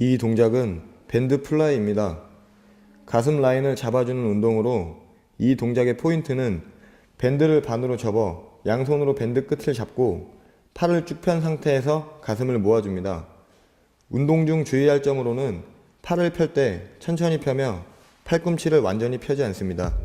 이 동작은 밴드 플라이입니다. 가슴 라인을 잡아주는 운동으로 이 동작의 포인트는 밴드를 반으로 접어 양손으로 밴드 끝을 잡고 팔을 쭉 편 상태에서 가슴을 모아줍니다. 운동 중 주의할 점으로는 팔을 펼 때 천천히 펴며 팔꿈치를 완전히 펴지 않습니다.